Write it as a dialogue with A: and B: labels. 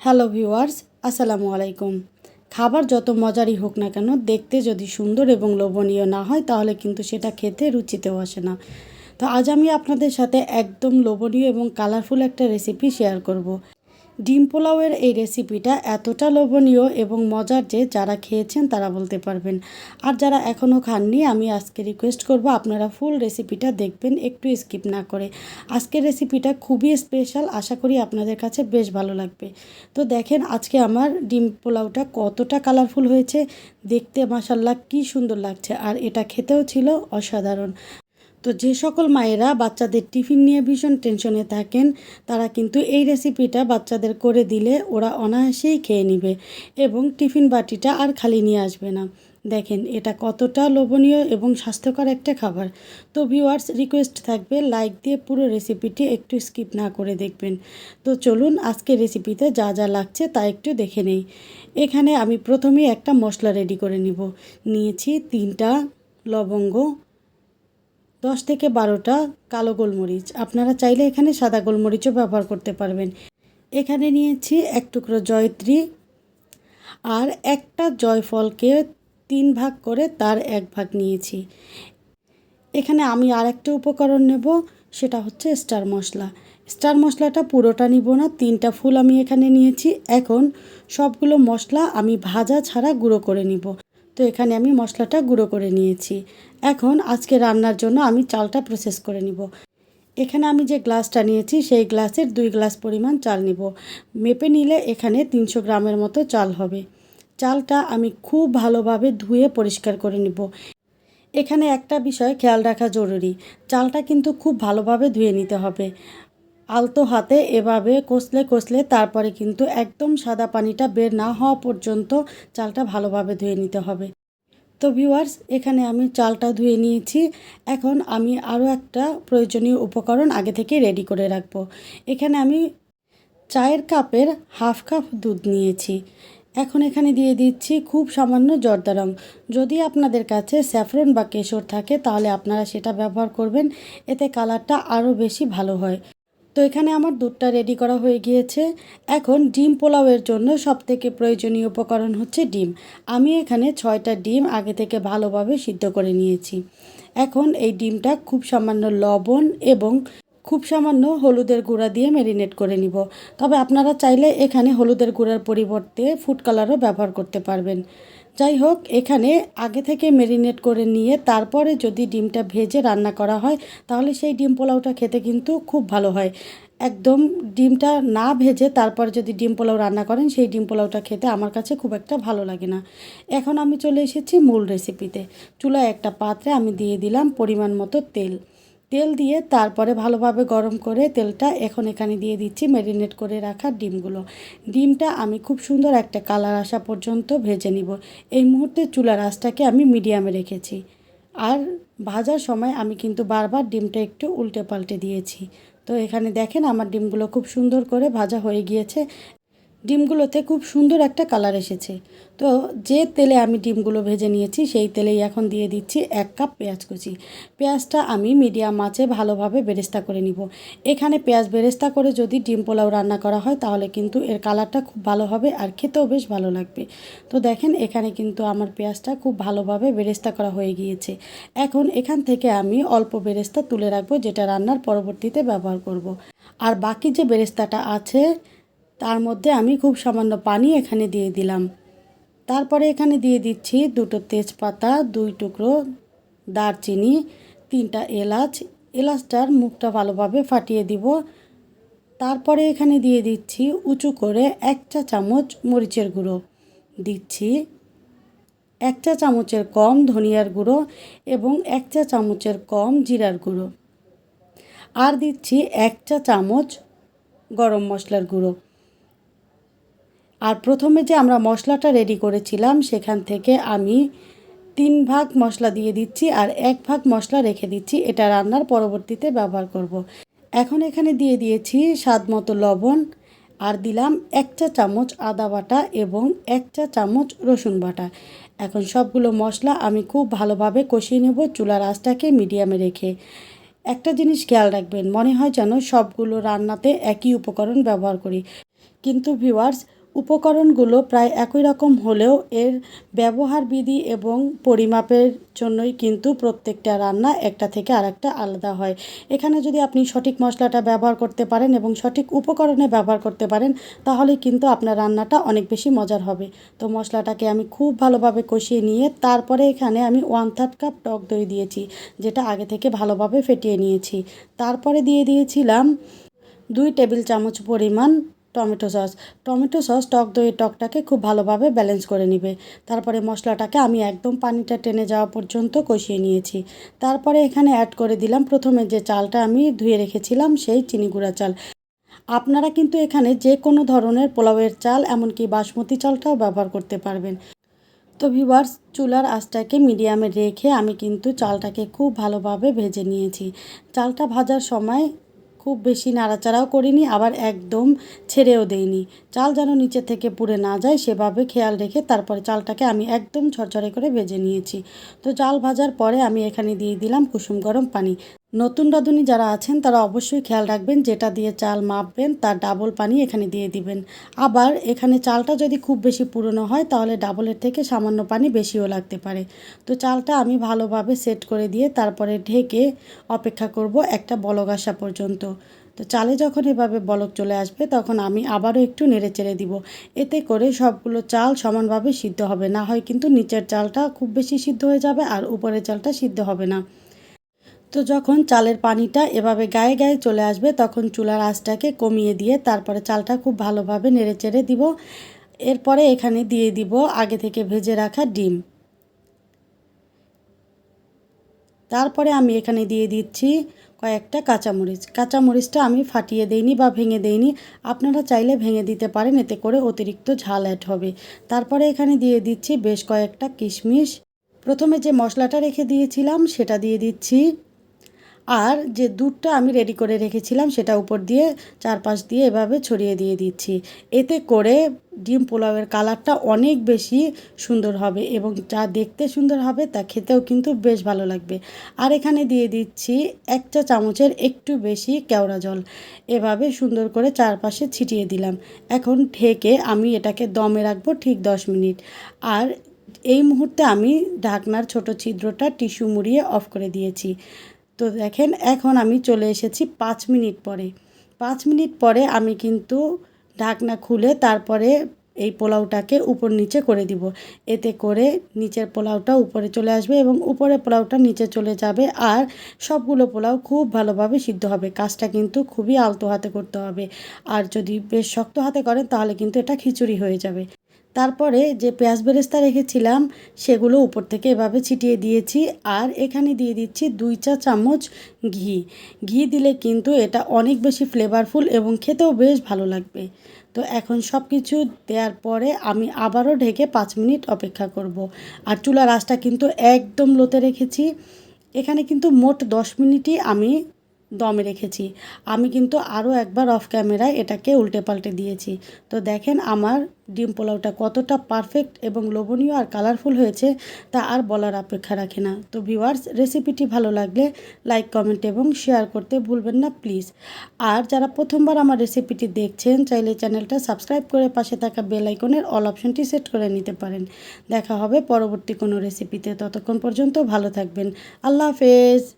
A: Hello viewers, আসসালামু আলাইকুম খাবার যত মজারই হোক না কেন, দেখতে যদি সুন্দর এবং লোভনীয় না হয়, তাহলে কিন্তু সেটা খেতে রুচিতেও আসে না তো আজ আমি আপনাদের সাথে একদম লোভনীয় এবং কালারফুল একটা রেসিপি শেয়ার করব। ডিম পোলাওয়ের এই রেসিপিটা এতটা লোভনীয় এবং মজার যে যারা খেয়েছেন তারা বলতে পারবেন। আর যারা এখনও খাননি, আমি আজকে রিকোয়েস্ট করব আপনারা ফুল রেসিপিটা দেখবেন, একটু স্কিপ না করে। আজকের রেসিপিটা খুবই স্পেশাল আশা করি আপনাদের কাছে বেশ ভালো লাগবে। তো দেখেন, আজকে আমার ডিম পোলাওটা কতটা কালারফুল হয়েছে। দেখতে মাসাল্লাহ কি সুন্দর লাগছে। আর এটা খেতেও ছিল অসাধারণ। তো যে সকল মায়েরা বাচ্চাদের টিফিন নিয়ে ভীষণ টেনশনে থাকেন, তারা কিন্তু এই রেসিপিটা বাচ্চাদের করে দিলে ওরা অনায়াসেই খেয়ে নেবে এবং টিফিন বাটিটা আর খালি নিয়ে আসবে না। দেখেন, এটা কতটা লোভনীয় এবং স্বাস্থ্যকর একটা খাবার। তো ভিউয়ার্স রিকোয়েস্ট থাকবে লাইক দিয়ে পুরো রেসিপিটি একটু স্কিপ না করে দেখবেন। তো চলুন আজকে রেসিপিতে যা যা লাগছে তা একটু দেখে নেই। এখানে আমি প্রথমেই একটা মশলা রেডি করে নিব। নিয়েছি তিনটা লবঙ্গ দশ থেকে বারোটা কালো গোলমরিচ। আপনারা চাইলে এখানে সাদা গোলমরিচও ব্যবহার করতে পারবেন। এখানে নিয়েছি এক টুকরো জয়ত্রী আর একটা জয়ফলকে তিন ভাগ করে তার এক ভাগ নিয়েছি। এখানে আমি আর একটা উপকরণ নেব, সেটা হচ্ছে স্টার মশলা। স্টার মশলাটা পুরোটা নিব না, তিনটা ফুল আমি এখানে নিয়েছি। এখন সবগুলো মশলা আমি ভাজা ছাড়া গুঁড়ো করে নিব। তো এখানে আমি মশলাটা গুঁড়ো করে নিয়েছি। এখন আজকে রান্নার জন্য আমি চালটা প্রসেস করে নিব। এখানে আমি যে গ্লাসটা নিয়েছি, সেই গ্লাসের দুই গ্লাস পরিমাণ চাল নিব। মেপে নিলে এখানে তিনশো গ্রামের মতো চাল হবে। চালটা আমি খুব ভালোভাবে ধুয়ে পরিষ্কার করে নিব। এখানে একটা বিষয় খেয়াল রাখা জরুরি। চালটা কিন্তু খুব ভালোভাবে ধুয়ে নিতে হবে। আলতো হাতে এভাবে কষলে কষলে তারপরে কিন্তু একদম সাদা পানিটা বের না হওয়া পর্যন্ত চালটা ভালোভাবে ধুয়ে নিতে হবে। তো ভিউয়ার্স, এখানে আমি চালটা ধুয়ে নিয়েছি। এখন আমি আরও একটা প্রয়োজনীয় উপকরণ আগে থেকে রেডি করে রাখব। এখানে আমি চায়ের কাপের হাফ কাপ দুধ নিয়েছি। এখন এখানে দিয়ে দিচ্ছি খুব সামান্য জর্দা রং। যদি আপনাদের কাছে স্যাফরন বা কেশর থাকে, তাহলে আপনারা সেটা ব্যবহার করবেন। এতে কালারটা আরও বেশি ভালো হয়। তো এখানে আমার দুধটা রেডি করা হয়ে গিয়েছে। এখন ডিম পোলাওয়ের জন্য সবথেকে প্রয়োজনীয় উপকরণ হচ্ছে ডিম। আমি এখানে ছয়টা ডিম আগে থেকে ভালোভাবে সিদ্ধ করে নিয়েছি। এখন এই ডিমটা খুব সামান্য লবণ এবং খুব সামান্য হলুদের গুঁড়া দিয়ে ম্যারিনেট করে নিব। তবে আপনারা চাইলে এখানে হলুদের গুঁড়ার পরিবর্তে ফুড কালারও ব্যবহার করতে পারবেন। যাই হোক, এখানে আগে থেকে মেরিনেট করে নিয়ে তারপরে যদি ডিমটা ভেজে রান্না করা হয়, তাহলে সেই ডিম পোলাওটা খেতে কিন্তু খুব ভালো হয়। একদম ডিমটা না ভেজে তারপর যদি ডিম পোলাও রান্না করেন, সেই ডিম পোলাওটা খেতে আমার কাছে খুব একটা ভালো লাগে না। এখন আমি চলে এসেছি মূল রেসিপিতে চুলায় একটা পাত্রে আমি দিয়ে দিলাম পরিমাণ মতো তেল। তেল দিয়ে তারপরে ভালোভাবে গরম করে তেলটা এখন এখানে দিয়ে দিচ্ছি ম্যারিনেট করে রাখা ডিমগুলো। ডিমটা আমি খুব সুন্দর একটা কালার আসা পর্যন্ত ভেজে নিব। এই মুহূর্তে চুলার আঁচটাকে আমি মিডিয়ামে রেখেছি। আর ভাজার সময় আমি কিন্তু বারবার ডিমটা একটু উল্টে পাল্টে দিয়েছি। তো এখানে দেখেন আমার ডিমগুলো খুব সুন্দর করে ভাজা হয়ে গিয়েছে। ডিমগুলোতে খুব সুন্দর একটা কালার এসেছে। তো যে তেলে আমি ডিমগুলো ভেজে নিয়েছি, সেই তেলেই এখন দিয়ে দিচ্ছি এক কাপ পেঁয়াজ কুচি। পেঁয়াজটা আমি মিডিয়াম মাছে ভালোভাবে বেরেস্তা করে নিব। এখানে পেঁয়াজ বেরেস্তা করে যদি ডিম পোলাও রান্না করা হয়, তাহলে কিন্তু এর কালারটা খুব ভালো হবে আর খেতেও বেশ ভালো লাগবে। তো দেখেন, এখানে কিন্তু আমার পেঁয়াজটা খুব ভালোভাবে বেরেস্তা করা হয়ে গিয়েছে। এখন এখান থেকে আমি অল্প বেরেস্তা তুলে রাখব, যেটা রান্নার পরবর্তীতে ব্যবহার করব। আর বাকি যে বেরেস্তাটা আছে তার মধ্যে আমি খুব সামান্য পানি এখানে দিয়ে দিলাম। তারপরে এখানে দিয়ে দিচ্ছি দুটো তেজপাতা, দুই টুকরো দারচিনি, তিনটা এলাচ। এলাচটার মুখটা ভালোভাবে ফাটিয়ে দিব। তারপরে এখানে দিয়ে দিচ্ছি উঁচু করে এক চা চামচ মরিচের গুঁড়ো। দিচ্ছি এক চা চামচের কম ধনিয়ার গুঁড়ো এবং এক চা চামচের কম জিরার গুঁড়ো। আর দিচ্ছি এক চা চামচ গরম মশলার গুঁড়ো। আর প্রথমে যে আমরা মশলাটা রেডি করেছিলাম, সেখান থেকে আমি তিন ভাগ মশলা দিয়ে দিচ্ছি আর এক ভাগ মশলা রেখে দিচ্ছি। এটা রান্নার পরবর্তীতে ব্যবহার করব। এখন এখানে দিয়ে দিয়েছি স্বাদ মতো লবণ আর দিলাম এক চা চামচ আদা বাটা এবং এক চা চামচ রসুন বাটা। এখন সবগুলো মশলা আমি খুব ভালোভাবে কষিয়ে নেব চুলার আঁচটাকে মিডিয়ামে রেখে। একটা জিনিস খেয়াল রাখবেন, মনে হয় যেন সবগুলো রান্নাতে একই উপকরণ ব্যবহার করি। কিন্তু ভিউয়ার্স উপকরণগুলো প্রায় একই রকম হলেও এর ব্যবহার বিধি এবং পরিমাপের জন্যই কিন্তু প্রত্যেকটা রান্না একটা থেকে আরেকটা আলাদা হয়। এখানে যদি আপনি সঠিক মশলাটা ব্যবহার করতে পারেন এবং সঠিক উপকরণে ব্যবহার করতে পারেন, তাহলে কিন্তু আপনার রান্নাটা অনেক বেশি মজার হবে। তো মশলাটাকে আমি খুব ভালোভাবে কষিয়ে নিয়ে তারপরে এখানে আমি ওয়ান থার্ড কাপ টক দই দিয়েছি, যেটা আগে থেকে ভালোভাবে ফেটিয়ে নিয়েছি। তারপরে দিয়ে দিয়েছিলাম দুই টেবিল চামচ পরিমাণ টমেটো সস। টমেটো সস টক দইয়ের টকটাকে খুব ভালোভাবে ব্যালেন্স করে নেবে। তারপরে মশলাটাকে আমি একদম পানিটা টেনে যাওয়া পর্যন্ত কষিয়ে নিয়েছি। তারপরে এখানে অ্যাড করে দিলাম প্রথমে যে চালটা আমি ধুয়ে রেখেছিলাম সেই চিনি গুঁড়া চাল। আপনারা কিন্তু এখানে যে কোনো ধরনের পোলাওয়ের চাল, এমনকি বাসমতি চালটাও ব্যবহার করতে পারবেন। তো ভিউয়ার্স চুলার আঁচটাকে মিডিয়ামে রেখে আমি কিন্তু চালটাকে খুব ভালোভাবে ভেজে নিয়েছি। চালটা ভাজার সময় খুব বেশি নাড়াচাড়াও করিনি, আবার একদম ছেড়েও দেইনি। চাল যেন নিচে থেকে পুড়ে না যায়, সেভাবে খেয়াল রেখে তারপরে চালটাকে আমি একদম ঝরঝরে করে ভেজে নিয়েছি। তো চাল ভাজার পরে আমি এখানে দিয়ে দিলাম কুসুম গরম পানি। নতুন রাঁধুনি যারা আছেন, তারা অবশ্যই খেয়াল রাখবেন, যেটা দিয়ে চাল মাপবেন, তার ডাবল পানি এখানে দিয়ে দিবেন। আবার এখানে চালটা যদি খুব বেশি পুরনো হয়, তাহলে ডাবলের থেকে সামান্য পানি বেশিও লাগতে পারে। তো চালটা আমি ভালোভাবে সেট করে দিয়ে তারপরে ঢেকে অপেক্ষা করব একটা বলক আসা পর্যন্ত। তো চালে যখন এভাবে বলক চলে আসবে, তখন আমি আবারও একটু নেড়ে চেড়ে দিব। এতে করে সবগুলো চাল সমানভাবে সিদ্ধ হবে। না হয় কিন্তু নিচের চালটা খুব বেশি সিদ্ধ হয়ে যাবে আর উপরের চালটা সিদ্ধ হবে না। তো যখন চালের পানিটা এভাবে গায়ে গায়ে চলে আসবে, তখন চুলার আঁচটাকে কমিয়ে দিয়ে তারপরে চালটা খুব ভালোভাবে নেড়ে চেড়ে দিব। এরপরে এখানে দিয়ে দিব আগে থেকে ভেজে রাখা ডিম। তারপরে আমি এখানে দিয়ে দিচ্ছি কয়েকটা কাঁচামরিচ। কাঁচামরিচটা আমি ফাটিয়ে দেইনি বা ভেঙে দেইনি। আপনারা চাইলে ভেঙে দিতে পারেন, এতে করে অতিরিক্ত ঝাল অ্যাড হবে। তারপরে এখানে দিয়ে দিচ্ছি বেশ কয়েকটা কিশমিশ। প্রথমে যে মশলাটা রেখে দিয়েছিলাম, সেটা দিয়ে দিচ্ছি আর যে দুধটা আমি রেডি করে রেখেছিলাম সেটা উপর দিয়ে চারপাশ দিয়ে এভাবে ছড়িয়ে দিয়ে দিচ্ছি। এতে করে ডিম পোলাওয়ের কালারটা অনেক বেশি সুন্দর হবে এবং যা দেখতে সুন্দর হবে তা খেতেও কিন্তু বেশ ভালো লাগবে। আর এখানে দিয়ে দিচ্ছি এক চা চামচের একটু বেশি কেওড়া জল। এভাবে সুন্দর করে চারপাশে ছিটিয়ে দিলাম। এখন ঢেকে আমি এটাকে দমে রাখব ঠিক দশ মিনিট। আর এই মুহূর্তে আমি ঢাকনার ছোট ছিদ্রটা টিস্যু মুড়িয়ে অফ করে দিয়েছি। তো দেখেন, এখন আমি চলে এসেছি পাঁচ মিনিট পরে। পাঁচ মিনিট পরে আমি কিন্তু ঢাকনা খুলে তারপরে এই পোলাওটাকে উপর নিচে করে দিব। এতে করে নিচের পোলাওটা উপরে চলে আসবে এবং উপরে পোলাওটা নিচে চলে যাবে আর সবগুলো পোলাও খুব ভালোভাবে সিদ্ধ হবে। কাজটা কিন্তু খুবই আলতো হাতে করতে হবে। আর যদি বেশ শক্ত হাতে করেন তাহলে কিন্তু এটা খিচুড়ি হয়ে যাবে। তারপরে যে পেঁয়াজ বেরেস্তা রেখেছিলাম, সেগুলো উপর থেকে এভাবে ছিটিয়ে দিয়েছি আর এখানে দিয়ে দিচ্ছি দুই চা চামচ ঘি। ঘি দিলে কিন্তু এটা অনেক বেশি ফ্লেভারফুল এবং খেতেও বেশ ভালো লাগবে। তো এখন সব কিছু দেওয়ার পরে আমি আবারও ঢেকে পাঁচ মিনিট অপেক্ষা করব। আর চুলার আঁচটা কিন্তু একদম লোতে রেখেছি। এখানে কিন্তু মোট দশ মিনিটই আমি দমে রেখেছি। আমি কিন্তু আরও একবার অফ ক্যামেরায় এটাকে উল্টে পাল্টে দিয়েছি। তো দেখেন আমার ডিম পোলাওটা কতটা পারফেক্ট এবং লোভনীয় আর কালারফুল হয়েছে তা আর বলার অপেক্ষা রাখে না। তো ভিউয়ার্স রেসিপিটি ভালো লাগলে লাইক কমেন্ট এবং শেয়ার করতে ভুলবেন না প্লিজ আর যারা প্রথমবার আমার রেসিপিটি দেখছেন, চাইলে চ্যানেলটা সাবস্ক্রাইব করে পাশে থাকা বেল আইকনের অল অপশনটি সেট করে নিতে পারেন। দেখা হবে পরবর্তী কোনো রেসিপিতে ততক্ষণ পর্যন্ত ভালো থাকবেন। আল্লাহ হাফেজ!